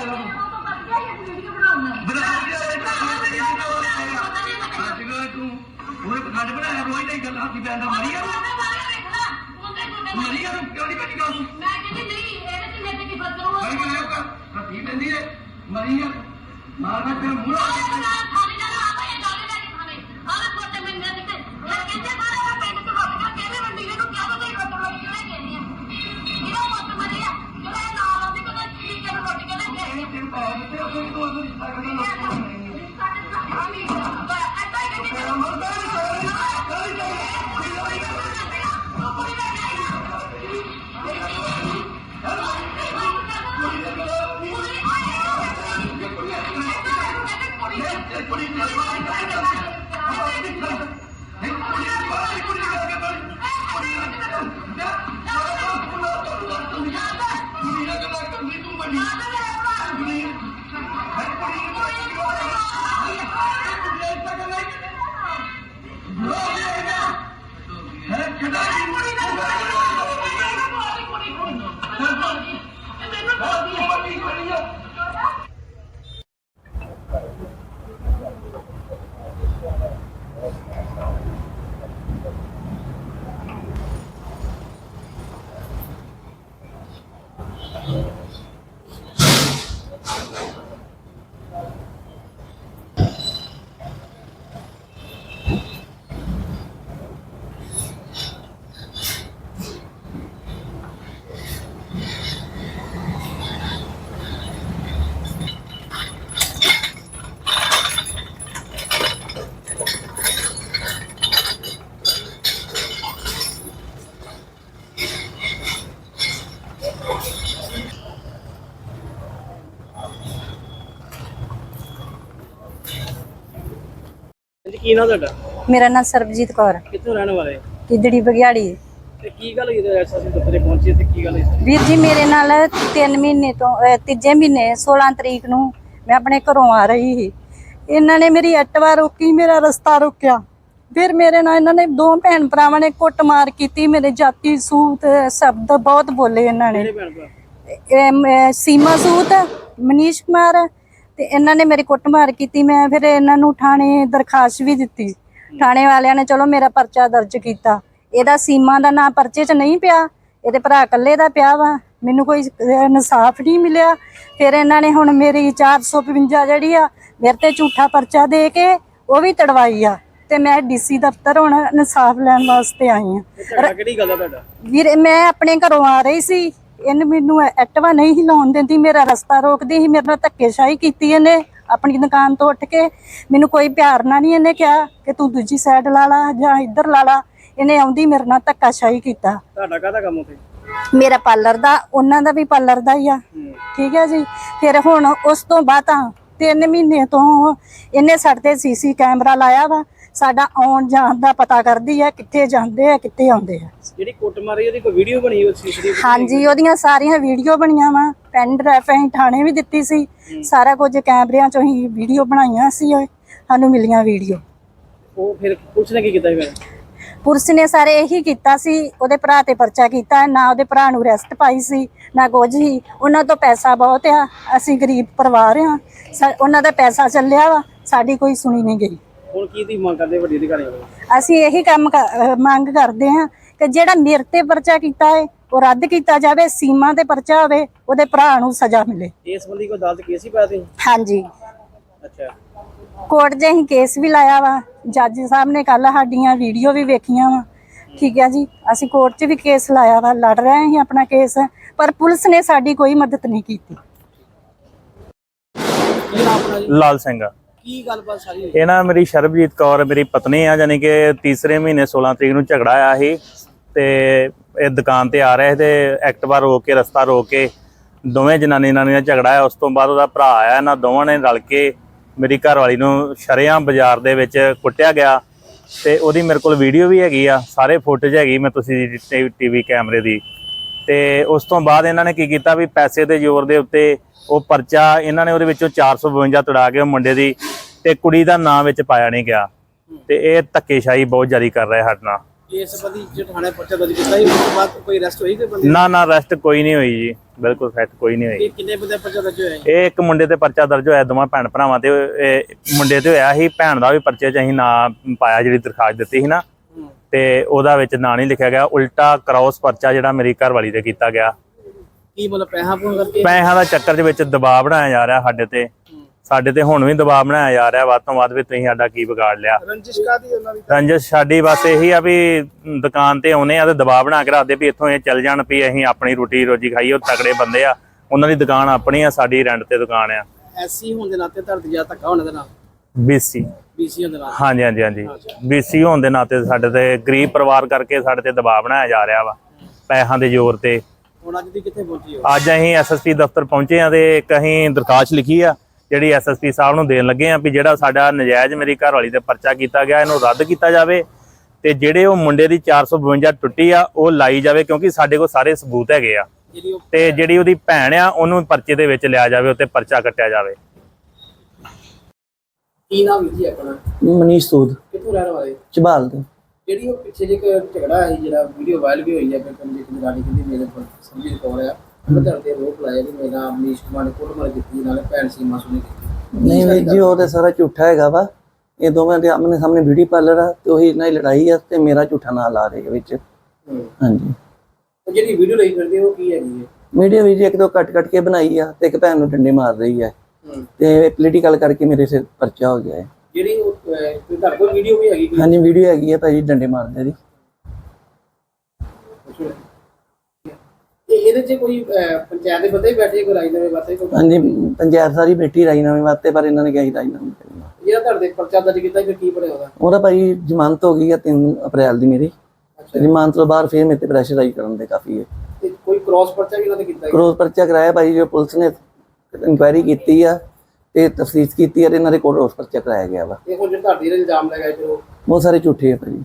ਮੇਰੇ ਬਣਾ ਕੇ ਹੱਥੀ ਤੂੰ ਉਹਨੇ ਪਖੰਡ ਬਣਾਇਆ ਰੋਈ ਨਹੀਂ ਗੱਲ ਹੱਥੀ ਪੈਂਦਾ ਮਰੀ ਆ ਤੂੰ ਮਰੀ ਆ ਤੂੰ ਕਿਉਂ ਨਹੀਂ ਕੱਟੀ ਗੱਲ ਤੂੰ ਮਰੀ ਗਿਆ ਕਾ ਹੱਥੀ ਪੈਂਦੀ ਹੈ ਮਰੀ ਆ ਮਾਰ ਮੂੰਹ ਆ ਪਾਉ ਦਿੱਤੇ Go, go, go! ਕੀ ਨਾਮ ਤੁਹਾਡਾ? ਮੇਰਾ ਨਾਮ ਸਰਬਜੀਤ ਕੌਰ ਕਿੱਥੋਂ ਰਹਿਣ ਵਾਲੇ? ਕਿਦੜੀ ਬਗਿਆੜੀ ਤੇ ਕੀ ਗੱਲ ਹੋਈ ਤੇ ਐਸਐਸਸੀ ਦਫ਼ਤਰੇ ਪਹੁੰਚੇ ਤੇ ਕੀ ਗੱਲ ਹੋਈ? ਵੀਰ ਜੀ ਮੇਰੇ ਨਾਲ 3 ਮਹੀਨੇ ਤੋਂ ਅਹ, ਤੀਜੇ ਮਹੀਨੇ 16 ਤਰੀਕ ਨੂੰ ਮੈਂ ਆਪਣੇ ਘਰੋਂ ਆ ਰਹੀ ਸੀ। ਇਹਨਾਂ ਨੇ ਮੇਰੀ ਐਕਟਿਵਾ ਰੋਕੀ ਮੇਰਾ ਰਸਤਾ ਰੋਕਿਆ। ਫਿਰ ਮੇਰੇ ਨਾਲ ਇਹਨਾਂ ਨੇ ਦੋ ਭੈਣ ਭਰਾਵਾਂ ਨੇ ਕੁੱਟਮਾਰ ਕੀਤੀ ਮੇਰੇ ਜਾਤੀ ਸੂਤ ਸ਼ਬਦ ਬਹੁਤ ਬੋਲੇ ਇਹਨਾਂ ਨੇ। ਕਿਹੜੇ ਭੈਣ ਭਰਾ ਇਹ ਮੈਂ ਸੀਮਾ ਸੂਤ ਮਨੀਸ਼ ਕੁਮਾਰ ਤੇ ਇਹਨਾਂ ਨੇ ਮੇਰੀ ਕੁੱਟਮਾਰ ਕੀਤੀ ਮੈਂ ਫਿਰ ਇਹਨਾਂ ਨੂੰ ਥਾਣੇ ਦਰਖਾਸਤ ਵੀ ਦਿੱਤੀ। ਥਾਣੇ ਵਾਲਿਆਂ ਨੇ ਚਲੋ ਮੇਰਾ ਪਰਚਾ ਦਰਜ ਕੀਤਾ। ਇਹਦਾ ਸੀਮਾ ਦਾ ਨਾਂ ਪਰਚੇ 'ਚ ਨਹੀਂ ਪਿਆ ਇਹਦੇ ਭਰਾ ਇਕੱਲੇ ਦਾ ਪਿਆ ਵਾ ਮੈਨੂੰ ਕੋਈ ਇਨਸਾਫ ਨਹੀਂ ਮਿਲਿਆ। ਫਿਰ ਇਹਨਾਂ ਨੇ ਹੁਣ ਮੇਰੀ 455 ਜਿਹੜੀ ਆ ਮੇਰੇ ਤੇ ਝੂਠਾ ਪਰਚਾ ਦੇ ਕੇ ਉਹ ਵੀ ਤੜਵਾਈ ਆ। ਤੇ ਮੈਂ ਡੀਸੀ ਦਫ਼ਤਰ ਹੁਣ ਇਨਸਾਫ ਲੈਣ ਵਾਸਤੇ ਆਈ ਆ। ਕਿਹੜੀ ਗੱਲ ਤੁਹਾਡਾ? ਵੀਰ ਮੈਂ ਆਪਣੇ ਘਰੋਂ ਆ ਰਹੀ ਸੀ। ਇਹਨੇ ਮੈਨੂੰ ਐਕਟਿਵਾ ਨਹੀਂ ਹਿਲਾਉਣ ਦਿੰਦੀ ਮੇਰਾ ਰਸਤਾ ਰੋਕਦੀ ਸੀ ਮੇਰੇ ਨਾਲ ਧੱਕੇਸ਼ਾਹੀ ਕੀਤੀ ਇਹਨੇ ਆਪਣੀ ਦੁਕਾਨ ਤੋਂ ਉੱਠ ਕੇ। ਮੈਨੂੰ ਕੋਈ ਪਿਆਰ ਨਾਲ ਨਹੀਂ ਇਹਨੇ ਕਿਹਾ ਕਿ ਤੂੰ ਦੂਜੀ ਸਾਈਡ ਲਾ ਲਾ ਜਾਂ ਇੱਧਰ ਲਾ ਲਾ। ਇਹਨੇ ਆਉਂਦੀ ਮੇਰੇ ਨਾਲ ਧੱਕਾਸ਼ਾਹੀ ਕੀਤਾ। ਤੁਹਾਡਾ ਕਾਹਦਾ ਕੰਮ ਉੱਥੇ? ਮੇਰਾ ਪਾਰਲਰ ਦਾ ਉਹਨਾਂ ਦਾ ਵੀ ਪਾਰਲਰ ਦਾ ਹੀ ਆ। ਠੀਕ ਹੈ ਜੀ। ਫਿਰ ਹੁਣ ਉਸ ਤੋਂ ਬਾਅਦ ਤਾਂ ਤਿੰਨ ਮਹੀਨੇ ਤੋਂ ਇਹਨੇ ਸਾਡੇ ਤੇ ਸੀਸੀ ਕੈਮਰਾ ਲਾਇਆ ਵਾ। ਸਾਡਾ ਆਉਣ ਜਾਣ ਦਾ ਪਤਾ ਕਰਦੀ ਹੈ ਕਿੱਥੇ ਜਾਂਦੇ ਆ ਕਿੱਥੇ ਆਉਂਦੇ ਆ। ਜਿਹੜੀ ਕੁੱਟ ਮਾਰੀ ਉਹਦੀ ਕੋਈ ਵੀਡੀਓ ਬਣੀ ਉਹ ਸੀਸੀਟੀਵੀ ਹਾਂਜੀ ਉਹਦੀਆਂ ਸਾਰੀਆਂ ਵੀਡੀਓ ਬਣੀਆਂ ਵਾ। ਪੈਨ ਡਰਾਈਵ ਅਸੀਂ ਥਾਣੇ ਵੀ ਦਿੱਤੀ ਸੀ। ਸਾਰਾ ਕੁਝ ਕੈਮਰਿਆਂ ਚੋਂ ਹੀ ਵੀਡੀਓ ਬਣਾਈਆਂ ਸੀ ਸਾਨੂੰ ਮਿਲੀਆਂ ਵੀਡੀਓ ਉਹ ਫਿਰ ਪੁਲਿਸ ਨੇ ਕੀ ਕੀਤਾ ਫਿਰ? ਪੁਲਿਸ ਨੇ ਸਾਰੇ ਇਹੀ ਕੀਤਾ ਸੀ ਉਹਦੇ ਭਰਾ ਤੇ ਪਰਚਾ ਕੀਤਾ ਨਾ ਉਹਦੇ ਭਰਾ ਨੂੰ ਅਰੈਸਟ ਪਾਈ ਸੀ ਨਾ ਕੁਝ ਹੀ। ਉਹਨਾਂ ਤੋਂ ਪੈਸਾ ਬਹੁਤ ਆ ਅਸੀਂ ਗਰੀਬ ਪਰਿਵਾਰ ਆ। ਉਹਨਾਂ ਦਾ ਪੈਸਾ ਚੱਲਿਆ ਵਾ ਸਾਡੀ ਕੋਈ ਸੁਣੀ ਨਹੀਂ ਗਈ। ਹੁਣ ਕੀ ਦੀ ਮੰਗ ਕਰਦੇ ਵੱਡੀ ਅਧਿਕਾਰੀਆਂ ਕੋਲ ਅਸੀਂ ਇਹੀ ਕੰਮ ਮੰਗ ਕਰਦੇ ਹਾਂ ਕਿ ਜਿਹੜਾ ਮੇਰੇ ਤੇ ਪਰਚਾ ਕੀਤਾ ਹੈ ਉਹ ਰੱਦ ਕੀਤਾ ਜਾਵੇ ਸੀਮਾ ਤੇ ਪਰਚਾ ਹੋਵੇ ਉਹਦੇ ਭਰਾ ਨੂੰ ਸਜ਼ਾ ਮਿਲੇ। ਇਸ ਸੰਬੰਧੀ ਕੋਈ ਅਦਾਲਤ ਕੇਸ ਹੀ ਪਾਇਆ ਸੀ ਹਾਂਜੀ। ਅੱਛਾ। ਕੋਰਟ 'ਚ ਅਸੀਂ ਕੇਸ ਵੀ ਲਾਇਆ ਵਾ। ਜੱਜ ਸਾਹਿਬ ਨੇ ਕੱਲ ਸਾਡੀਆਂ ਵੀਡੀਓ ਵੀ ਵੇਖੀਆਂ ਵਾ। ਠੀਕ ਹੈ ਜੀ ਅਸੀਂ ਕੋਰਟ 'ਚ ਵੀ ਕੇਸ ਲਾਇਆ ਵਾ ਲੜ ਰਹੇ ਹਾਂ ਆਪਣਾ ਕੇਸ ਪਰ ਪੁਲਿਸ ਨੇ ਸਾਡੀ ਕੋਈ ਮਦਦ ਨਹੀਂ ਕੀਤੀ। ਕੀ ਨਾਮ ਆਪਣਾ ਜੀ? ਲਾਲ ਸਿੰਘ। ਕੀ ਗੱਲਬਾਤ ਸਾਰੀ ਹੋਈ? ਇਹ ਨਾ ਮੇਰੀ ਸ਼ਰਬਜੀਤ ਕੌਰ ਮੇਰੀ ਪਤਨੀ ਆ ਯਾਨੀ ਕਿ ਤੀਸਰੇ ਮਹੀਨੇ 16 ਤਰੀਕ ਨੂੰ ਝਗੜਾ ਆਇਆ ਸੀ। ਤੇ ਇਹ ਦੁਕਾਨ ਤੇ ਆ ਰਹੇ ਤੇ ਐਕਟਿਵਾ ਰੋਕ ਕੇ ਰਸਤਾ ਰੋਕ ਕੇ ਦੋਵੇਂ ਜਨਾਨੀ ਨਾਨੀ ਦਾ ਝਗੜਾ ਆਇਆ। ਉਸ ਤੋਂ ਬਾਅਦ ਉਹਦਾ ਭਰਾ ਆਇਆ ਇਹਨਾਂ ਦੋਵਾਂ ਨੇ ਰਲ ਕੇ ਮੇਰੀ ਘਰਵਾਲੀ ਨੂੰ ਸ਼ਰੇਆਮ ਬਾਜ਼ਾਰ ਦੇ ਵਿੱਚ ਕੁੱਟਿਆ ਗਿਆ ਤੇ ਉਹਦੀ ਮੇਰੇ ਕੋਲ ਵੀਡੀਓ ਵੀ ਹੈਗੀ ਆ, ਸਾਰੇ ਫੁਟੇਜ ਹੈਗੀ ਮੈਂ ਤੁਸੀਂ ਟੀਵੀ ਕੈਮਰੇ ਦੀ। ਤੇ ਉਸ ਤੋਂ ਬਾਅਦ ਇਹਨਾਂ ਨੇ ਕੀ ਕੀਤਾ ਵੀ ਪੈਸੇ ਦੇ ਜ਼ੋਰ ਦੇ ਉੱਤੇ ਉਹ ਪਰਚਾ ਇਹਨਾਂ ਨੇ ਉਹਦੇ ਵਿੱਚੋਂ 452 ਤੜਾ ਕੇ ਉਹ ਮੁੰਡੇ ਦੀ ਤੇ ਕੁੜੀ ਦਾ ਨਾਂ ਵਿੱਚ ਪਾਇਆ ਨਹੀਂ ਗਿਆ। ਤੇ ਇਹ ਧੱਕੇਸ਼ਾਹੀ ਬਹੁਤ ਜਾਰੀ ਕਰ ਰਿਹਾ ਸਾਡੇ ਨਾਲ। ਇਸ ਸੰਬੰਧੀ ਜੇ ਥਾਣੇ ਪਰਚਾ ਦਰਜ ਕੀਤਾ ਸੀ ਉਸ ਤੋਂ ਬਾਅਦ ਕੋਈ ਅਰੈਸਟ ਹੋਈ ਕੋਈ ਬੰਦੇ ਨਾ ਨਾ ਅਰੈਸਟ ਕੋਈ ਨਹੀਂ ਹੋਈ ਜੀ। ਬਿਲਕੁਲ ਫੈਕਟ ਕੋਈ ਨਹੀਂ ਹੋਈ। ਇਹ ਕਿੰਨੇ ਬੰਦੇ ਪਰਚਾ ਦਰਜ ਹੋਇਆ? ਇਹ ਇੱਕ ਮੁੰਡੇ ਤੇ ਪਰਚਾ ਦਰਜ ਹੋਇਆ ਦੋਵਾਂ ਭੈਣ ਭਰਾਵਾਂ ਤੇ ਇਹ ਮੁੰਡੇ ਤੇ ਹੋਇਆ ਸੀ। ਭੈਣ ਦਾ ਵੀ ਪਰਚੇ 'ਚ ਅਸੀਂ ਨਾਂ ਪਾਇਆ ਜਿਹੜੀ ਦਰਖਾਸਤ ਦਿੱਤੀ ਸੀ ਨਾ। ਤੇ ਉਹਦਾ ਵਿੱਚ ਨਾਂ ਨਹੀਂ ਲਿਖਿਆ ਗਿਆ। ਉਲਟਾ ਕ੍ਰਾਸ ਪਰਚਾ ਜਿਹੜਾ ਮੇਰੀ ਘਰਵਾਲੀ ਤੇ ਕੀਤਾ ਗਿਆ। ਕੀ ਮਤਲਬ ਪੈਸਾ ਪੂਨ ਕਰਕੇ? ਪੈਸਿਆਂ ਦਾ ਚੱਕਰ ਦੇ ਵਿੱਚ ਦਬਾਅ ਬਣਾਇਆ ਜਾ ਰਿਹਾ ਸਾਡੇ ਤੇ। ਸਾਡੇ ਤੇ ਹੁਣ ਵੀ ਦਬਾਅ ਬਣਾਇਆ ਜਾ ਰਿਹਾ ਵੱਧ ਤੋਂ ਵੱਧ ਵੀ ਤੁਸੀਂ ਸਾਡਾ ਕੀ ਵਿਗਾੜ ਲਿਆ। ਰੰਜਿਸ਼ ਕਾਦੀ ਉਹਨਾਂ ਦੀ? ਰੰਜਸ ਸਾਡੀ ਬਸ ਇਹੀ ਆ ਵੀ ਦੁਕਾਨ ਤੇ ਆਉਨੇ ਆ ਤੇ ਦਬਾਅ ਬਣਾ ਕੇ ਰੱਖਦੇ ਵੀ ਇੱਥੋਂ ਇਹ ਚੱਲ ਜਾਣ ਵੀ ਅਸੀਂ ਆਪਣੀ ਰੋਟੀ ਰੋਜੀ ਖਾਈਏ ਉਹ ਤਕੜੇ ਬੰਦੇ ਆ। ਉਹਨਾਂ ਦੀ ਦੁਕਾਨ ਆਪਣੀ ਆ ਸਾਡੀ ਰੈਂਟ ਤੇ ਦੁਕਾਨ ਆ। ਐਸਸੀ ਹੋਣ ਦੇ ਨਾਤੇ ਧਰਤੀ ਜਾ ਧੱਕਾ ਹੋਣ ਦੇ ਨਾਲ? ਬੀਸੀ। ਬੀਸੀ ਹੋਣ ਦੇ ਨਾਲ? ਹਾਂਜੀ ਹਾਂਜੀ ਹਾਂਜੀ। ਬੀਸੀ ਹੋਣ ਦੇ ਨਾਤੇ ਸਾਡੇ ਤੇ ਗਰੀਬ ਪਰਿਵਾਰ ਕਰਕੇ ਸਾਡੇ ਤੇ ਦਬਾਅ ਬਣਾਇਆ ਜਾ ਰਿਹਾ ਵਾ ਪੈਸਿਆਂ ਦੇ ਜ਼ੋਰ ਤੇ। ਹੁਣ ਅੱਜ ਦੀ ਕਿੱਥੇ ਪਹੁੰਚੀ ਹੋ? ਅੱਜ ਅਸੀਂ ਐਸਐਸਪੀ ਦਫ਼ਤਰ ਪਹੁੰਚੇ ਆ ਤੇ ਇੱਕ ਅਸੀਂ ਦਰਖਾਸਤ ਲਿਖੀ ਆ ਜਿਹੜੀ ਐਸਐਸਪੀ ਸਾਹਿਬ ਨੂੰ ਦੇਣ ਲੱਗੇ ਆ ਵੀ ਜਿਹੜਾ ਸਾਡਾ ਨਜਾਇਜ਼ ਮੇਰੀ ਘਰਵਾਲੀ ਤੇ ਪਰਚਾ ਕੀਤਾ ਗਿਆ ਇਹਨੂੰ ਰੱਦ ਕੀਤਾ ਜਾਵੇ ਤੇ ਜਿਹੜੇ ਉਹ ਮੁੰਡੇ ਦੀ 452 ਟੁੱਟੀ ਆ ਉਹ ਲਾਈ ਜਾਵੇ ਕਿਉਂਕਿ ਸਾਡੇ ਕੋਲ ਸਾਰੇ ਸਬੂਤ ਹੈਗੇ ਆ। ਤੇ ਜਿਹੜੀ ਉਹਦੀ ਭੈਣ ਆ ਉਹਨੂੰ ਪਰਚੇ ਦੇ ਵਿੱਚ ਲਿਆ ਜਾਵੇ ਉੱਤੇ ਪਰਚਾ ਕੱਟਿਆ ਜਾਵੇ। ਕੀ ਨਾਮ ਜੀ ਆਪਣਾ? ਮਨੀਸ਼ ਸੂਦ। ਕਿੱਥੋਂ ਰਹਿਣ ਵਾਲੇ? ਚਬਾਲ ਦੇ ਜਿਹੜੀ ਉਹ ਪਿੱਛੇ ਜੇ ਝਗੜਾ ਹੈ ਜਿਹੜਾ ਵੀਡੀਓ ਵਾਇਰਲ ਵੀ ਹੋਈ ਹੈ ਕਿ ਕੰਜੇ ਕਿ ਕਹਿੰਦੀ ਮੇਰੇ ਕੋਲ ਸੰਜੀਤ ਕੌਰ ਆ। ਉਹਨਾਂ ਧਰ ਤੇ ਰੋਪ ਲਾਇਆ ਕਿ ਮੇਰਾ ਅਮਨੀਸ਼ ਕੁਮਾਰ ਨੇ ਕੁੱਟਮਾਰ ਕੀਤੀ ਨਾਲੇ ਭੈਣ ਸੀਮਾ ਸੁਣੀ ਕੀਤੀ। ਨਹੀਂ ਵੀਰ ਜੀ ਉਹ ਤੇ ਸਾਰਾ ਝੂਠਾ ਹੈਗਾ ਵਾ। ਇਹ ਦੋਵਾਂ ਦੇ ਆਮਨੇ ਸਾਹਮਣੇ ਬਿਊਟੀ ਪਾਰਲਰ ਆ ਤੇ ਉਹੀ ਇਹਨਾਂ ਦੀ ਲੜਾਈ ਆ ਤੇ ਮੇਰਾ ਝੂਠਾ ਨਾਂ ਲਾ ਰਹੇ ਵਿੱਚ। ਹਾਂਜੀ। ਤੇ ਜਿਹੜੀ ਵੀਡੀਓ ਲਈ ਫਿਰਦੇ ਉਹ ਕੀ ਹੈਗੀ ਹੈ? ਮੀਡੀਆ ਵੀ ਜੀ ਇੱਕ ਦੋ ਕੱਟ ਕੱਟ ਕੇ ਬਣਾਈ ਆ ਤੇ ਇੱਕ ਭੈਣ ਨੂੰ ਡੰਡੇ ਮਾਰ ਰਹੀ ਹੈ ਹੂੰ। ਤੇ ਪੋਲੀਟੀਕਲ ਕਰਕੇ ਮੇਰੇ ਸਿਰ ਪਰਚਾ ਹੋ ਗਿਆ ਹੈ। ਜਿਹੜੀ ਤੇ ਤੁਹਾਡੇ ਕੋਲ ਵੀਡੀਓ ਵੀ ਹੈਗੀ? ਹਾਂਜੀ ਵੀਡੀਓ ਹੈਗੀ ਹੈ ਭਾਈ ਡੰਡੇ ਮਾਰਦੇ ਦੀ ਤੇ ਇਹਦੇ 'ਚ ਕੋਈ ਅਹ, ਪੰਚਾਇਤ ਦੇ ਬੰਦੇ ਵੀ ਬੈਠੇ ਕੋਈ ਰਾਜਨਾਮੇ ਵਾਸਤੇ ਕੋਈ ਹਾਂਜੀ ਪੰਚਾਇਤ ਸਾਰੀ ਬੈਠੀ ਰਾਜੀਨਾਮੇ ਵਾਸਤੇ ਪਰ ਇਹਨਾਂ ਨੇ ਕਿਹਾ ਸੀ ਰਾਜੀਨਾਮੇ ਕਰਨਾ ਜਿਹੜਾ ਤੁਹਾਡੇ ਪਰਚਾ ਦਰਜ ਕੀਤਾ ਫਿਰ ਕੀ ਬਣਿਆ ਉਹਦਾ? ਉਹਦਾ ਭਾਈ ਜ਼ਮਾਨਤ ਹੋ ਗਈ ਆ 3 ਅਪ੍ਰੈਲ ਦੀ ਮੇਰੀ। ਜ਼ਮਾਨਤ ਤੋਂ ਬਾਅਦ ਫਿਰ ਮੇਰੇ ਤੇ ਪ੍ਰੈਸ਼ਰਾਈਜ਼ ਕਰਨ ਦੇ ਕਾਫੀ ਹੈ ਤੇ ਕੋਈ ਕ੍ਰਾਸ ਪਰਚਾ ਵੀ ਇਹਨਾਂ ਤੇ ਕੀਤਾ? ਕਰੋਸ ਪਰਚਾ ਕਰਾਇਆ ਭਾਈ ਜੋ ਪੁਲਿਸ ਨੇ ਇਨਕੁਆਇਰੀ ਕੀਤੀ ਆ ਤੇ ਤਫਸੀਲ ਕੀਤੀ ਆ ਤੇ ਇਹਨਾਂ ਦੇ ਕੋਲ ਰੋਸ ਪਰਚਾ ਕਰਾਇਆ ਗਿਆ ਵਾ। ਤੇ ਹੁਣ ਜਿਹੜਾ ਤੁਹਾਡੇ ਇਲਜ਼ਾਮ ਫਿਰ ਉਹ? ਬਹੁਤ ਸਾਰੇ ਝੂਠੇ ਆ ਭਾਈ।